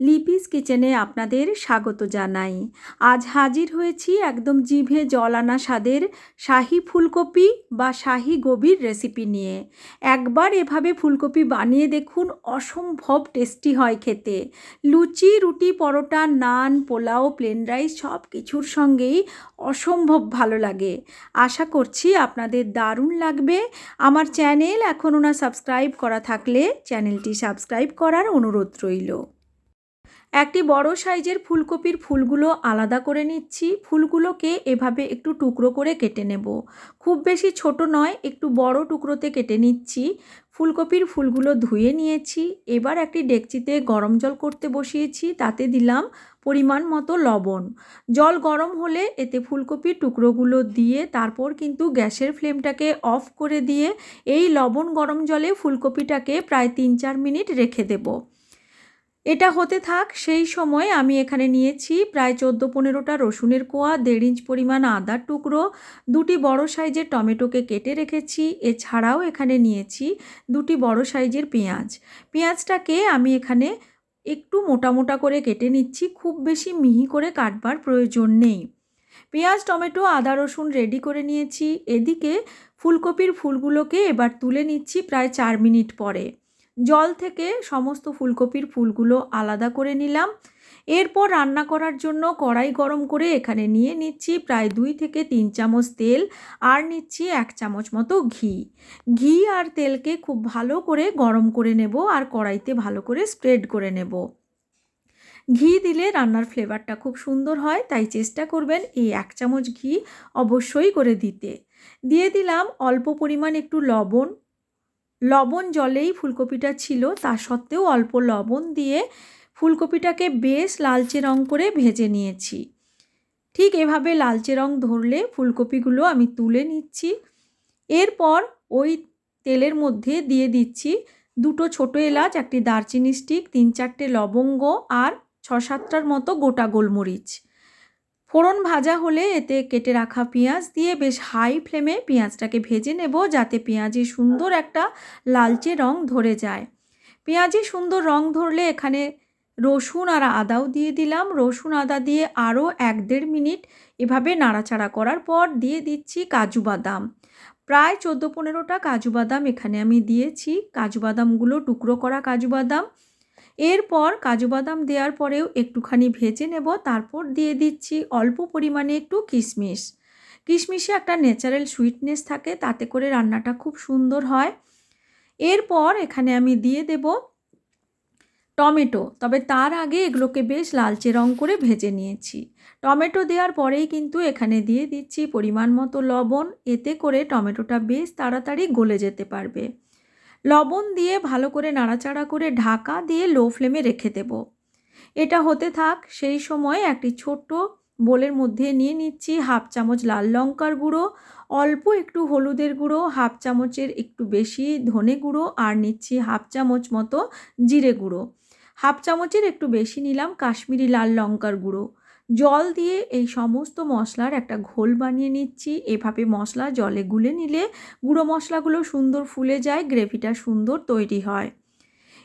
লিপিস কিচেনে আপনাদের স্বাগত জানাই। আজ হাজির হয়েছি একদম জিভে জল আনা স্বাদের শাহি ফুলকপি বা শাহি গোবির রেসিপি নিয়ে। একবার এভাবে ফুলকপি বানিয়ে দেখুন, অসম্ভব টেস্টি হয় খেতে। লুচি, রুটি, পরোটা, নান, পোলাও প্লেন রাইস সব কিছুর সঙ্গেই অসম্ভব ভালো লাগে। আশা করছি আপনাদের দারুণ লাগবে। আমার চ্যানেল এখনও না সাবস্ক্রাইব করা থাকলে চ্যানেলটি সাবস্ক্রাইব করার অনুরোধ রইল। একটি বড় সাইজের ফুলকপির ফুলগুলো আলাদা করে নিচ্ছি। ফুলগুলোকে এভাবে একটু টুকরো করে কেটে নেব। খুব বেশি ছোট নয়, একটু বড় টুকরোতে কেটে নিচ্ছি। ফুলকপির ফুলগুলো ধুয়ে নিয়েছি। এবার একটি ডেকচিতে গরম জল করতে বসিয়েছি, তাতে দিলাম পরিমাণ মতো লবণ। জল গরম হলে এতে ফুলকপির টুকরোগুলো দিয়ে তারপর কিন্তু গ্যাসের ফ্লেমটাকে অফ করে দিয়ে এই লবণ গরম জলে ফুলকপিটাকে প্রায় তিন চার মিনিট রেখে দেবো। এটা হতে থাক, সেই সময় আমি এখানে নিয়েছি প্রায় চোদ্দ পনেরোটা রসুনের কোয়া, দেড় ইঞ্চ পরিমাণ আদার টুকরো, দুটি বড় সাইজের টমেটোকে কেটে রেখেছি, এছাড়াও এখানে নিয়েছি দুটি বড় সাইজের পেঁয়াজ। পেঁয়াজটাকে আমি এখানে একটু মোটা মোটা করে কেটে নিচ্ছি, খুব বেশি মিহি করে কাটবার প্রয়োজন নেই। পেঁয়াজ, টমেটো, আদা, রসুন রেডি করে নিয়েছি, এদিকে ফুলকপির ফুলগুলোকে এবার তুলে নিচ্ছি প্রায় চার মিনিট পরে। জল থেকে সমস্ত ফুলকপির ফুলগুলো আলাদা করে নিলাম। এরপর রান্না করার জন্য কড়াই গরম করে এখানে নিয়ে নিচ্ছি প্রায় দুই থেকে তিন চামচ তেল আর নিচ্ছি এক চামচ মতো ঘি। ঘি আর তেলকে খুব ভালো করে গরম করে নেব আর কড়াইতে ভালো করে স্প্রেড করে নেব। ঘি দিলে রান্নার ফ্লেভারটা খুব সুন্দর হয়, তাই চেষ্টা করবেন এই এক চামচ ঘি অবশ্যই করে দিতে। দিয়ে দিলাম অল্প পরিমাণ একটু লবণ লবণ জলেই ফুলকপিটা ছিল, তা সত্ত্বেও অল্প লবণ দিয়ে ফুলকপিটাকে বেশ লালচে রং করে ভেজে নিয়েছি। ঠিক এভাবে লালচে রং ধরলে ফুলকপিগুলো আমি তুলে নিচ্ছি। এরপর ওই তেলের মধ্যে দিয়ে দিচ্ছি দুটো ছোটো এলাচ, একটি দারচিনি স্টিক তিন চারটে লবঙ্গ আর ছ সাতটার মতো গোটা গোলমরিচ। ফোড়ন ভাজা হলে এতে কেটে রাখা পেঁয়াজ দিয়ে বেশ হাই ফ্লেমে পেঁয়াজটাকে ভেজে নেব যাতে পেঁয়াজি সুন্দর একটা লালচে রং ধরে যায়। পেঁয়াজে সুন্দর রং ধরলে এখানে রসুন আর আদাও দিয়ে দিলাম। রসুন আদা দিয়ে আরও এক দেড় মিনিট এভাবে নাড়াচাড়া করার পর দিয়ে দিচ্ছি কাজু বাদাম। প্রায় চোদ্দ পনেরোটা কাজু বাদাম এখানে আমি দিয়েছি। কাজু বাদামগুলো টুকরো করা কাজু বাদাম। এরপর কাজু বাদাম দেওয়ার পরেও একটুখানি ভেজে নেব, তারপর দিয়ে দিচ্ছি অল্প পরিমাণে একটু কিশমিশ। কিশমিশে একটা ন্যাচারাল সুইটনেস থাকে, তাতে করে রান্নাটা খুব সুন্দর হয়। এরপর এখানে আমি দিয়ে দেব টমেটো, তবে তার আগে এগুলোকে বেশ লালচে রং করে ভেজে নিয়েছি। টমেটো দেওয়ার পরেই কিন্তু এখানে দিয়ে দিচ্ছি পরিমাণ মতো লবণ, এতে করে টমেটোটা বেশ তাড়াতাড়ি গলে যেতে পারবে। লবণ দিয়ে ভালো করে নাড়াচাড়া করে ঢাকা দিয়ে লো ফ্লেমে রেখে দেব। এটা হতে থাক, সেই সময় একটি ছোট্ট বোলের মধ্যে নিয়ে নিচ্ছি হাফ চামচ লাল লঙ্কার গুঁড়ো, অল্প একটু হলুদের গুঁড়ো, হাফ চামচের একটু বেশি ধনে গুঁড়ো আর নিচ্ছি হাফ চামচ মতো জিরে গুঁড়ো। হাফ চামচের একটু বেশি নিলাম কাশ্মীরি লাল লঙ্কার গুঁড়ো। জল দিয়ে এই সমস্ত মশলার একটা ঘোল বানিয়ে নিচ্ছি। এভাবে মশলা জলে গুলে নিলে গুঁড়ো মশলাগুলো সুন্দর ফুলে যায়, গ্রেভিটা সুন্দর তৈরি হয়।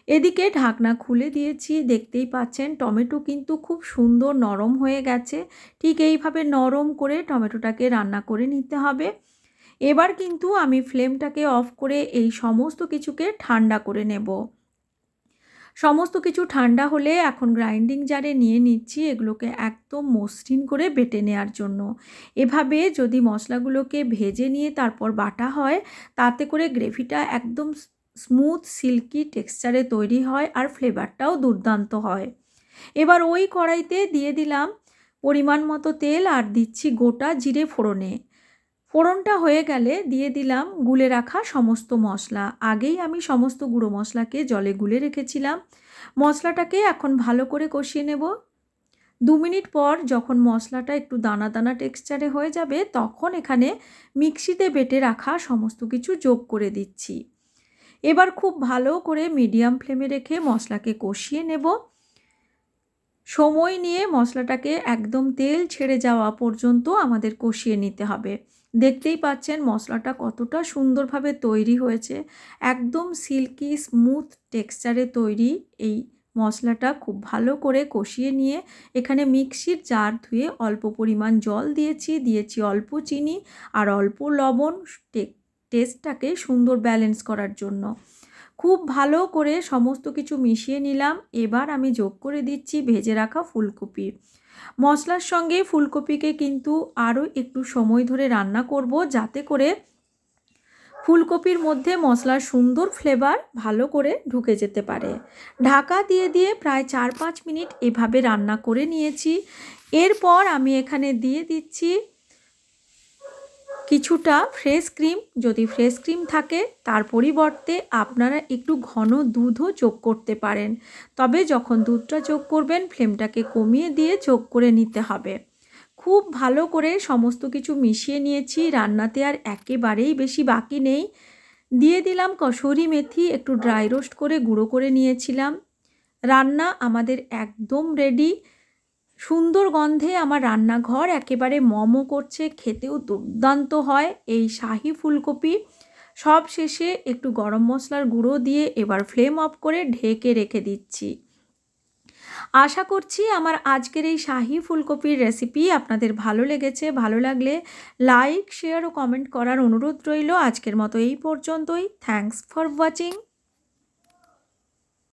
এদিকে ঢাকনা খুলে দিয়েছি, দেখতেই পাচ্ছেন টমেটো কিন্তু খুব সুন্দর নরম হয়ে গেছে। ঠিক এইভাবে নরম করে টমেটোটাকে রান্না করে নিতে হবে। এবার কিন্তু আমি ফ্লেমটাকে অফ করে এই সমস্ত কিছুকে ঠান্ডা করে নেব। সমস্ত কিছু ঠান্ডা হলে এখন গ্রাইন্ডিং জারে নিয়ে নিচ্ছি এগুলোকে একদম মসৃণ করে বেটে নেওয়ার জন্য। এভাবে যদি মশলাগুলোকে ভেজে নিয়ে তারপর বাটা হয়, তাতে করে গ্রেভিটা একদম স্মুথ সিল্কি টেক্সচারে তৈরি হয় আর ফ্লেভারটাও দুর্দান্ত হয়। এবার ওই কড়াইতে দিয়ে দিলাম পরিমাণ মতো তেল আর দিচ্ছি গোটা জিরে ফোড়নে। ফোড়নটা হয়ে গেলে দিয়ে দিলাম গুলে রাখা সমস্ত মশলা। আগেই আমি সমস্ত গুঁড়ো মশলাকে জলে গুলে রেখেছিলাম। মশলাটাকে এখন ভালো করে কষিয়ে নেব। দু মিনিট পর যখন মশলাটা একটু দানা দানা টেক্সচারে হয়ে যাবে, তখন এখানে মিক্সিতে বেটে রাখা সমস্ত কিছু যোগ করে দিচ্ছি। এবার খুব ভালো করে মিডিয়াম ফ্লেমে রেখে মশলাকে কষিয়ে নেব। সময় নিয়ে মশলাটাকে একদম তেল ছেড়ে যাওয়া পর্যন্ত আমাদের কষিয়ে নিতে হবে। দেখতেই পাচ্ছেন মশলাটা কতটা সুন্দরভাবে তৈরি হয়েছে। একদম সিল্কি, স্মুথ টেক্সচারে তৈরি এই মশলাটা খুব ভালো করে কষিয়ে নিয়ে এখানে মিক্সির জার ধুয়ে অল্প পরিমাণ জল দিয়েছি। দিয়েছি অল্প চিনি আর অল্প লবণ। টেস্টটাকে সুন্দর ব্যালেন্স করার জন্য। খুব ভালো করে সমস্ত কিছু মিশিয়ে নিলাম। এবার আমি যোগ করে দিচ্ছি ভেজে রাখা ফুলকপি। মশলার সঙ্গে ফুলকপিকে কিন্তু আরও একটু সময় ধরে রান্না করব যাতে করে ফুলকপির মধ্যে মশলার সুন্দর ফ্লেভার ভালো করে ঢুকে যেতে পারে। ঢাকা দিয়ে দিয়ে প্রায় চার পাঁচ মিনিট এভাবে রান্না করে নিয়েছি। এরপর আমি এখানে দিয়ে দিচ্ছি কিছুটা ফ্রেশ ক্রিম যদি ফ্রেশ ক্রিম থাকে, তার পরিবর্তে আপনারা একটু ঘন দুধও যোগ করতে পারেন। তবে যখন দুধটা যোগ করবেন ফ্লেমটাকে কমিয়ে দিয়ে যোগ করে নিতে হবে। খুব ভালো করে সমস্ত কিছু মিশিয়ে নিয়েছি, রান্নাতে আর একেবারেই বেশি বাকি নেই। দিয়ে দিলাম কসুরি মেথি, একটু ড্রাই রোস্ট করে গুঁড়ো করে নিয়েছিলাম। রান্না আমাদের একদম রেডি সুন্দর গন্ধে আমার রান্নাঘর একেবারে মমো করছে, খেতেও দুর্দান্ত হয়। এই শাহি ফুলকপি সব শেষে একটু গরম মশলার গুঁড়ো দিয়ে এবার ফ্লেম অফ করে ঢেকে রেখে দিচ্ছি। আশা করছি আমার আজকের এই শাহি ফুলকপির রেসিপি আপনাদের ভালো লেগেছে। ভালো লাগলে লাইক শেয়ার ও কমেন্ট করার অনুরোধ রইল। আজকের মতো এই পর্যন্তই। Thanks for watching